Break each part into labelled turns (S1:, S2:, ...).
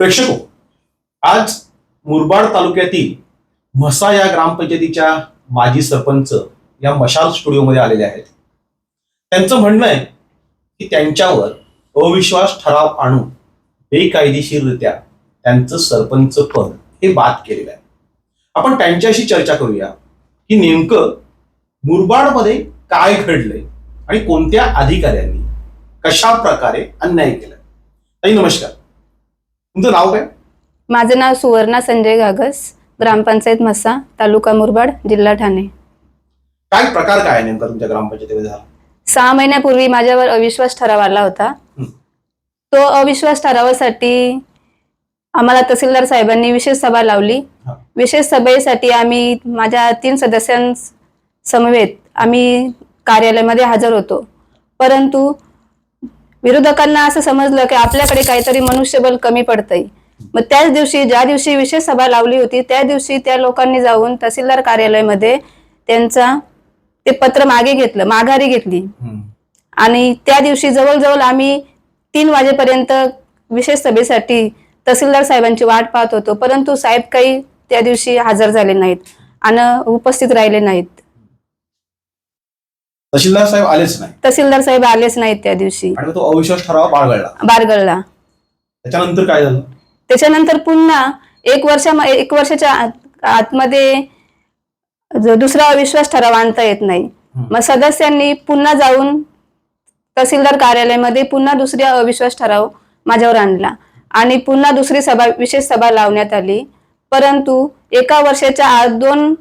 S1: प्रेक्षको आज मुरबाड तालुक्यातील म्हसा या ग्रामपंचायतीच्या माजी सरपंच या मशाल स्टुडिओमध्ये आलेले आहेत. त्यांचं म्हणणं आहे की त्यांच्यावर अविश्वास ठराव आणून बेकायदेशीररित्या त्यांचं सरपंच पद हे बाद केलेलं आहे. आपण त्यांच्याशी चर्चा करूया की नेमकं मुरबाडमध्ये काय घडलंय आणि कोणत्या अधिकाऱ्यांनी कशा प्रकारे अन्याय केला ताई नमस्कार. तुमचं नाव काय?
S2: माझं नाव सुवर्णा संजय घागस ग्रामपंचायत म्हसा तालुका मुरबाड जिल्हा ठाणे.
S1: काय प्रकार काय नेमका तुमच्या ग्रामपंचायतीमध्ये झाला?
S2: सहा महिन्यापूर्वी माझ्यावर अविश्वास ठराव आला होता. तो अविश्वास ठरावासाठी आम्हाला तहसीलदार साहेबांनी विशेष सभा लावली. विशेष सभेसाठी आम्ही माझ्या तीन सदस्यांसमवेत आम्ही कार्यालयामध्ये हजर होतो. परंतु विरोधकांना असं समजलं की आपल्याकडे काहीतरी मनुष्यबळ कमी पडतंय. मग त्याच दिवशी ज्या दिवशी विशेष सभा लावली होती त्या दिवशी त्या लोकांनी जाऊन तहसीलदार कार्यालयामध्ये त्यांचा ते पत्र मागे घेतलं माघारी घेतली. आणि त्या दिवशी जवळजवळ आम्ही तीन वाजेपर्यंत विशेष सभेसाठी तहसीलदार साहेबांची वाट पाहत होतो. परंतु साहेब काही त्या दिवशी हजर झाले नाहीत आणि उपस्थित राहिले नाहीत.
S1: तहसीलदार साहेब आलेच नाही.
S2: तहसीलदार साहेब आलेच नाहीत त्या दिवशी.
S1: आणि तो अविश्वास ठराव बाळगळला.
S2: बारगळला
S1: त्याच्यानंतर काय झालं?
S2: त्याच्यानंतर पुन्हा एक वर्षा एक वर्षाच्या आत- आतमध्ये जो दुसरा अविश्वास ठराव आणता येत नाही. मग सदस्यांनी पुन्हा जाऊन तहसीलदार कार्यालयामध्ये पुन्हा दुसरी अविश्वास ठराव माझ्यावर आणला. आणि पुन्हा दुसरी सभा विशेष सभा लावण्यात आली. परंतु एका वर्षाच्या आत दोन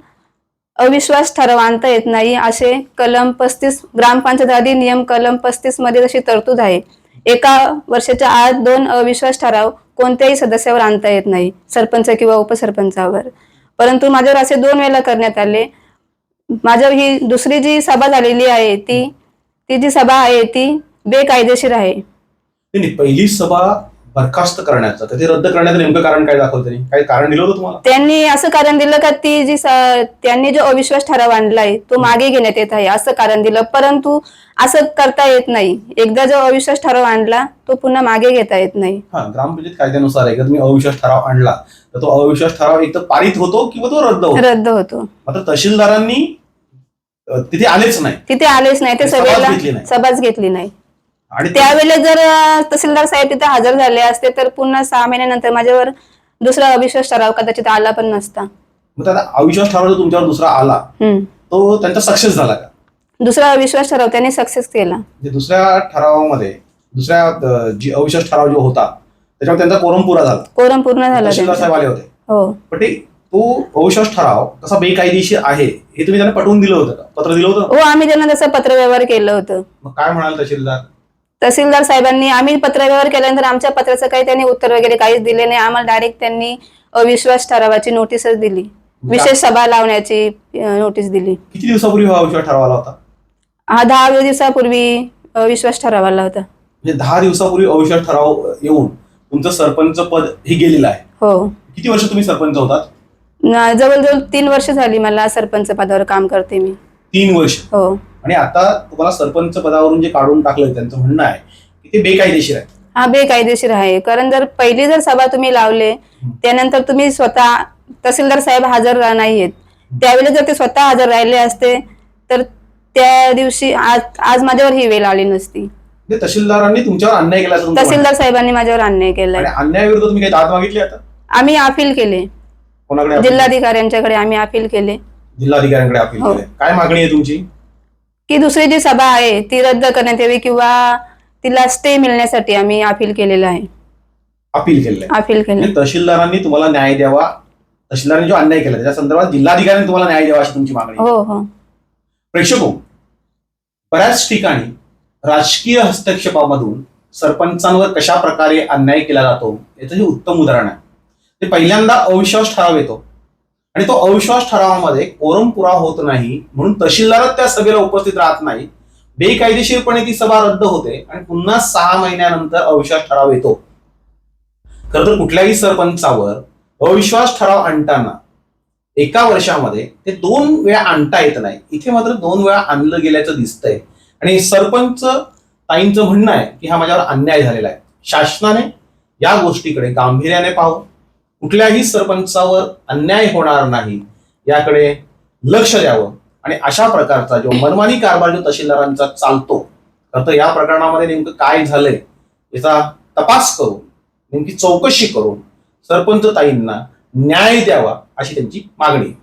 S2: अविश्वास ठराव आणता येत नाही असे कलम पस्तीस ग्रामपंचायत नियम कलम पस्तीसमध्ये तशी तरतूद आहे. एका वर्षाच्या आत दोन अविश्वास ठराव कोणत्याही सदस्यावर आणता येत नाही सरपंच किंवा उपसरपंचावर. परंतु माझ्यावर असे दोन वेळेला करण्यात आले. माझ्या ही दुसरी जी सभा झालेली आहे ती ती जी सभा आहे ती बेकायदेशीर आहे.
S1: पहिली सभा बरखास्त करण्याचं. तर ते रद्द करण्याचं नेमकं कारण काय दाखवलं त्यांनी? काही कारण दिलं होतं तुम्हाला?
S2: त्यांनी असं कारण दिलं का ती जी स- त्यांनी जो अविश्वास ठराव आणलाय तो मागे घेण्यात येत आहे असं कारण दिलं. परंतु असं करता येत नाही. एकदा जो अविश्वास ठराव आणला तो पुन्हा मागे घेता येत नाही.
S1: हा ग्रामपंचायत कायद्यानुसार आहे का तुम्ही अविश्वास ठराव आणला तर तो अविश्वास ठराव एक तर पारित होतो किंवा तो रद्द होतो?
S2: रद्द होतो.
S1: मात्र तहसीलदारांनी अ, तिथे आलेच नाही.
S2: तिथे आलेच नाही. ते
S1: सभाच
S2: सभेला
S1: नाही.
S2: सभाच घेतली नाही.
S1: आणि
S2: त्यावेळेला जर तहसीलदार साहेब तिथे हजर झाले असते तर पुन्हा सहा महिन्यानंतर माझ्यावर दुसरा अविश्वास ठराव कदाचित आला पण नसता.
S1: मग त्याला अविश्वास ठराव तुमच्यावर दुसरा आला
S2: हम्म.
S1: तो त्यांचा सक्सेस झाला का?
S2: दुसरा अविश्वास ठराव त्यांनी सक्सेस केला.
S1: म्हणजे दुसऱ्या ठरावामध्ये दुसऱ्या अ, जी अविश्वास ठराव जो होता त्याच्यावर त्यांचा कोरम पुरा झाला.
S2: कोरम पूर्ण झाला
S1: तहसीलदार
S2: त्यांचा.
S1: साहेब आले होते.
S2: हो.
S1: पण ते तो अविश्वास ठराव कसा बेकायदेशीर आहे हे तुम्ही त्यांना पटवून दिलं होतं का? पत्र दिलं होतं?
S2: हो आम्ही त्यांना तसं पत्रव्यवहार केलं होतं.
S1: मग काय म्हणाल तहसीलदार?
S2: तहसीलदार साहेबांनी आम्ही पत्रव्यवहार केल्यानंतर आमच्या पत्राचं काही त्यांनी उत्तर वगैरे काहीच दिले नाही. आम्हाला डायरेक्ट त्यांनी अविश्वास ठरावाची नोटीसच दिली. विशेष सभा लावण्याची अं, नोटीस दिली.
S1: किती दिवसापूर्वी हा अविश्वास ठराव आला होता?
S2: हा दहा दिवसापूर्वी अविश्वास ठराव आला होता.
S1: म्हणजे दहा दिवसापूर्वी अविश्वास ठराव येऊन तुमचं सरपंच पद हे गेलेलं आहे.
S2: हो.
S1: किती वर्ष तुम्ही सरपंच होतात?
S2: न- जवळजवळ तीन वर्ष झाली मला सरपंच पदावर काम करते मी.
S1: तीन वर्ष.
S2: हो.
S1: आणि आता तुम्हाला सरपंच पदावरून जे काढून टाकलंय त्यांचं म्हणणं आहे की ते बेकायदेशीर आहे.
S2: हा बेकायदेशीर आहे. कारण जर पहिली जर सभा तुम्ही लावले त्यानंतर तुम्ही स्वतः तहसीलदार साहेब हजर नाहीयेत. त्यावेळेला जर ते स्वतः हजर राहिले असते तर त्या दिवशी आज आज माझ्यावर ही वेळ आली नसती.
S1: म्हणजे तहसीलदारांनी तुमच्यावर अन्याय केला असं तुमचं म्हणणं
S2: तहसीलदार साहेबांनी माझ्यावर अन्याय. केलाय.
S1: आणि अन्यायाविरुद्ध तुम्ही काही दाद मागितली आता?
S2: आम्ही अपील केले.
S1: कोणाकडे?
S2: जिल्हाधिकाऱ्यांच्याकडे आम्ही अपील केले.
S1: जिल्हाधिकाऱ्यांकडे अपील
S2: हो.
S1: केले काय मागणी आहे तुमची?
S2: की दुसरी जी सभा आहे ती रद्द करण्यात यावी किंवा तिला स्टे मिळण्यासाठी आम्ही अपील केलेलं आहे.
S1: अपील केलेलं आहे.
S2: अपील केलं
S1: म्हणजे तहसीलदारांनी तुम्हाला न्याय द्यावा. तहसीलदारांनी जो अन्याय केला त्याच्या संदर्भात जिल्हाधिकाऱ्यांनी तुम्हाला न्याय द्यावा अशी तुमची मागणी आहे.
S2: हो हो.
S1: प्रेक्षको बऱ्याच ठिकाणी राजकीय हस्तक्षेपामधून सरपंचांवर कशा प्रकारे अन्याय केला जातो याचं हे उत्तम उदाहरण आहे. ते पहिल्यांदा अविश्वास ठराव येतो. आणि तो अविश्वास ठरावामध्ये कोरम पुरा होत नाही म्हणून तहसीलदारच त्या सभेला उपस्थित राहत नाही. बेकायदेशीरपणे ती सभा रद्द होते आणि पुन्हा सहा महिन्यानंतर अविश्वास ठराव येतो. खर तर कुठल्याही सरपंचावर अविश्वास ठराव आणताना एका वर्षामध्ये ते दोन वेळा आणता येत नाही. इथे मात्र दोन वेळा आणलं गेल्याचं दिसतंय. आणि सरपंच ताईंचं म्हणणं आहे की हा माझ्यावर अन्याय झालेला आहे. शासनाने या गोष्टीकडे गांभीर्याने पाहावं. कुठल्याही सरपंचावर अन्याय होणार नाही याकडे लक्ष द्यावं आणि अशा प्रकारचा जो मनमानी कारभार जो तहसीलदारांचा चालतो तर या प्रकरणामध्ये नेमकं काय झालंय याचा तपास करून नेमकी चौकशी करून सरपंच ताईंना न्याय द्यावा अशी त्यांची मागणी आहे.